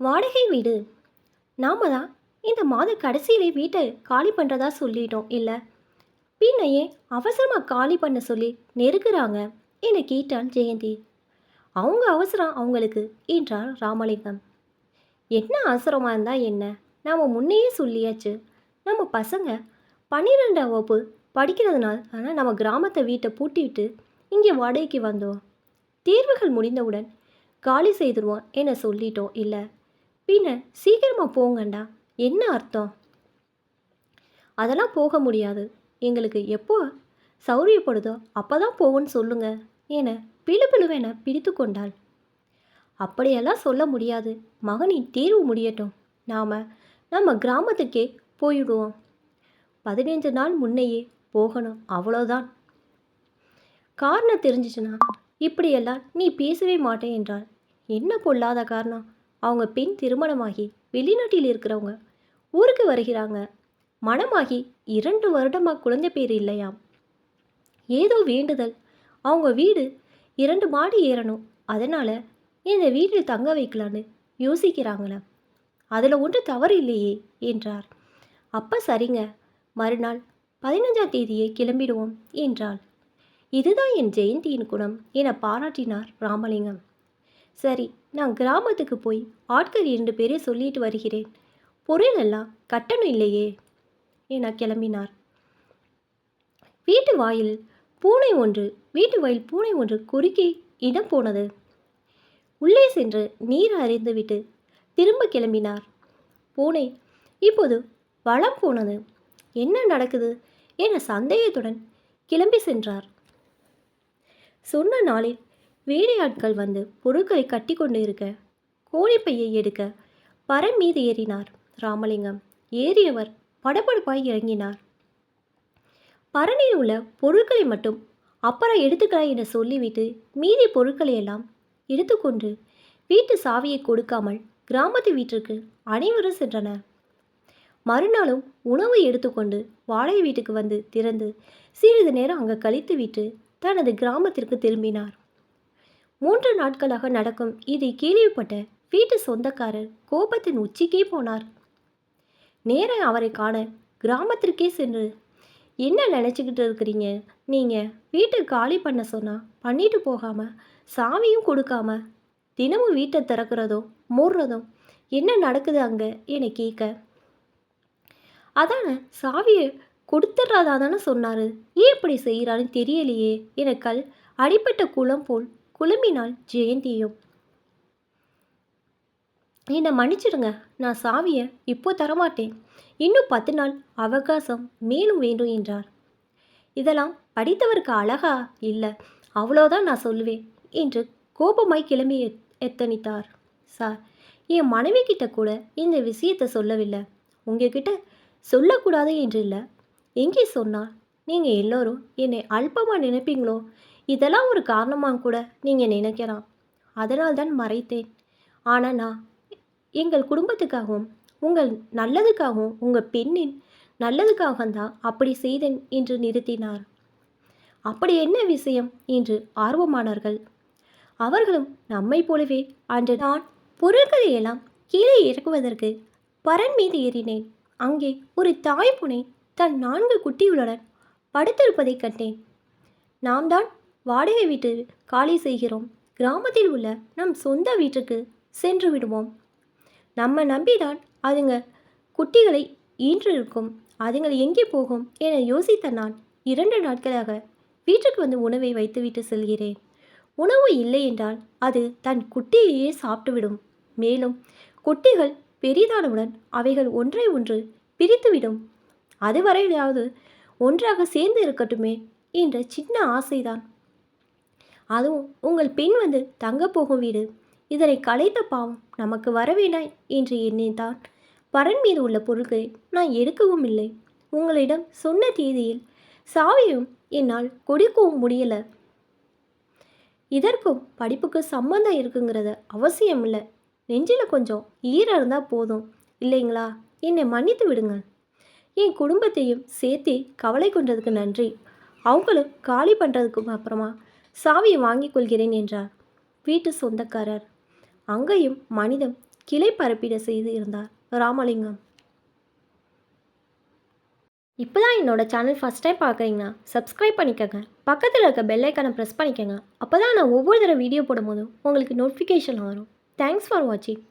வாடகை வீடு. நாம தான் இந்த மாத கடைசியிலே வீட்டை காலி பண்ணுறதா சொல்லிட்டோம் இல்லை? பின்னையே அவசரமாக காலி பண்ண சொல்லி நெருக்கிறாங்க என கேட்டான் ஜெயந்தி. அவங்க அவசரம் அவங்களுக்கு என்றார் ராமலிங்கம். என்ன அவசரமாக இருந்தால் என்ன? நாம் முன்னையே சொல்லியாச்சு. நம்ம பசங்க பன்னிரெண்டாம் வகுப்பு படிக்கிறதுனால ஆனால் நம்ம கிராமத்தை வீட்டை பூட்டிவிட்டு இங்கே வாடகைக்கு வந்தோம். தேர்வுகள் முடிந்தவுடன் காலி செய்துருவோம் என சொல்லிட்டோம் இல்லை? பின்ன சீக்கிரமாக போங்கண்டா. என்ன அர்த்தம்? அதெல்லாம் போக முடியாது. எங்களுக்கு எப்போ சௌரியப்படுதோ அப்போ தான் போவோன்னு சொல்லுங்க என பிழுபிழுவென பிடித்து கொண்டாள். அப்படியெல்லாம் சொல்ல முடியாது. மகனின் தேர்வு முடியட்டும். நாம் நம்ம கிராமத்துக்கே போயிடுவோம். பதினைஞ்சு நாள் முன்னையே போகணும் அவ்வளோதான் காரணம் தெரிஞ்சிச்சுன்னா இப்படியெல்லாம் நீ பேசவே மாட்டேன் என்றாள். என்ன பொல்லாத காரணம்? அவங்க பெண் திருமணமாகி வெளிநாட்டில் இருக்கிறவங்க ஊருக்கு வருகிறாங்க. மணமாகி இரண்டு வருடமாக குழந்தை பேர் இல்லையாம். ஏதோ வேண்டுதல். அவங்க வீடு இரண்டு மாடி ஏறணும். அதனால் இந்த வீட்டில் தங்க வைக்கலான்னு யோசிக்கிறாங்களே? அதில் ஒன்று தவறு இல்லையே என்றார். அப்போ சரிங்க. மறுநாள் பதினஞ்சாம் தேதியே கிளம்பிடுவோம் என்றாள். இதுதான் என் ஜெயந்தியின் குணம் என பாராட்டினார் ராமலிங்கம். சரி நான் கிராமத்துக்கு போய் ஆட்கள் இரண்டு பேரை சொல்லிட்டு வருகிறேன். பொருள் எல்லாம் கட்டணம் இல்லையே? என கிளம்பினார். வீட்டு வாயில் பூனை ஒன்று வீட்டு வாயில் பூனை ஒன்று குறுக்கி இடம் போனது. உள்ளே சென்று நீர் அறிந்துவிட்டு திரும்ப கிளம்பினார். பூனை இப்போது வளம் போனது. என்ன நடக்குது? என சந்தேகத்துடன் கிளம்பி சென்றார். சொன்ன நாளில் வேலையாட்கள் வந்து பொருட்களை கட்டி கொண்டு இருக்க கோழிப்பையை எடுக்க பறை மீது ஏறினார். ராமலிங்கம் ஏறியவர் படபடப்பாய் இறங்கினார். பரணியில் உள்ள பொருட்களை மட்டும் அப்புறம் எடுத்துக்கலாம் என சொல்லிவிட்டு மீதி பொருட்களை எல்லாம் எடுத்துக்கொண்டு வீட்டு சாவியை கொடுக்காமல் கிராமத்து வீட்டிற்கு அனைவரும் சென்றனர். மறுநாளும் உணவு எடுத்துக்கொண்டு வாடகை வீட்டுக்கு வந்து திறந்து சிறிது நேரம் அங்கே கழித்துவிட்டு தனது கிராமத்திற்கு திரும்பினார். மூன்று நாட்களாக நடக்கும் இதை கேள்விப்பட்ட வீட்டு சொந்தக்காரர் கோபத்தின் உச்சிக்கே போனார். நேர அவரை காண கிராமத்திற்கே சென்று என்ன நினச்சிக்கிட்டு இருக்கிறீங்க? நீங்கள் வீட்டை காலி பண்ண சொன்னால் பண்ணிட்டு போகாமல் சாவியும் கொடுக்காம தினமும் வீட்டை திறக்கிறதும் மூடுறதும் என்ன நடக்குது அங்கே? என கேட்க. அதானே சாவியை கொடுத்துட்றதா தானே சொன்னார். ஏன் இப்படி செய்கிறான்னு தெரியலையே என கல் அடிப்பட்ட குளம் போல் குழம்பினாள் ஜெயந்தியும் என்னை மன்னிச்சிடுங்க. நான் சாவியை இப்போ தரமாட்டேன். இன்னும் பத்து நாள் அவகாசம் மேலும் வேண்டும் என்றார். இதெல்லாம் படித்தவருக்கு அழகா? இல்லை. அவ்வளோதான் நான் சொல்லுவேன் என்று கோபமாய் கிளம்பி எத்- எத்தனித்தார். சார் என் மனைவி கிட்ட கூட இந்த விஷயத்தை சொல்லவில்லை. உங்ககிட்ட சொல்லக்கூடாது என்று இல்லை. எங்கே சொன்னால் நீங்கள் எல்லோரும் என்னை அல்பமாக நினைப்பீங்களோ இதெல்லாம் ஒரு காரணமாக கூட நீங்கள் நினைக்கலாம். அதனால் தான் மறைத்தேன். ஆனால் நான் எங்கள் குடும்பத்துக்காகவும் உங்கள் நல்லதுக்காகவும் உங்கள் பெண்ணின் நல்லதுக்காக தான் அப்படி செய்தேன் என்று நிறுத்தினார். அப்படி என்ன விஷயம் என்று ஆர்வமானார்கள் அவர்களும் நம்மை போலவே அன்று நான் பொருட்களை எல்லாம் கீழே இறக்குவதற்கு பரன் மீது ஏறினேன். அங்கே ஒரு தாய் புனை தன் நான்கு குட்டிகளுடன் படுத்திருப்பதைக் கண்டேன். நாம் தான் வாடகை வீட்டு காலி செய்கிறோம். கிராமத்தில் உள்ள நம் சொந்த வீட்டுக்கு சென்று விடுவோம். நம்ம நம்பிதான் அதுங்க குட்டிகளை ஈன்று இருக்கும். அதுங்கள் எங்கே போகும் என யோசித்த நான் இரண்டு நாட்களாக வீட்டுக்கு வந்து உணவை வைத்துவிட்டு செல்கிறேன். உணவு இல்லை என்றால் அது தன் குட்டியையே சாப்பிட்டுவிடும். மேலும் குட்டிகள் பெரிதானவுடன் அவைகள் ஒன்றை ஒன்று பிரித்துவிடும். அதுவரையிலாவது ஒன்றாக சேர்ந்து இருக்கட்டுமே என்ற சின்ன ஆசைதான். அதுவும் உங்கள் பெண் வந்து தங்கப் போகும் வீடு. இதனை கலைத்த பாவம் நமக்கு வரவேண்டாய் என்று எண்ணித்தான். பரன் மீது உள்ள பொருட்களை நான் எடுக்கவும் இல்லை. உங்களிடம் சொன்ன தேதியில் சாவியும் என்னால் கொடுக்கவும் முடியலை. இதற்கும் படிப்புக்கு சம்மந்தம் இருக்குங்கிறது அவசியம் இல்லை. நெஞ்சில் கொஞ்சம் ஈரம் இருந்தால் போதும். இல்லைங்களா? என்னை மன்னித்து விடுங்க என் குடும்பத்தையும் சேர்த்து கவலை கொண்டதுக்கு நன்றி. அவங்களும் காலி பண்ணுறதுக்கு அப்புறமா சாவியை வாங்கிக் கொள்கிறேன் என்றார். வீட்டு சொந்தக்காரர். அங்கேயும் மனிதம் கிளை பரப்பிட செய்து இருந்தார். ராமலிங்கம். இப்போ தான் என்னோட சேனல் ஃபஸ்ட் டைம் பார்க்குறீங்கன்னா சப்ஸ்கிரைப் பண்ணிக்கோங்க. பக்கத்தில் இருக்க பெல்லைக்கானை ப்ரெஸ் பண்ணிக்கோங்க. அப்போ தான் நான் ஒவ்வொரு தடவை வீடியோ போடும்போதும் உங்களுக்கு நோட்டிஃபிகேஷன் வரும். தேங்க்ஸ் ஃபார் வாட்சிங்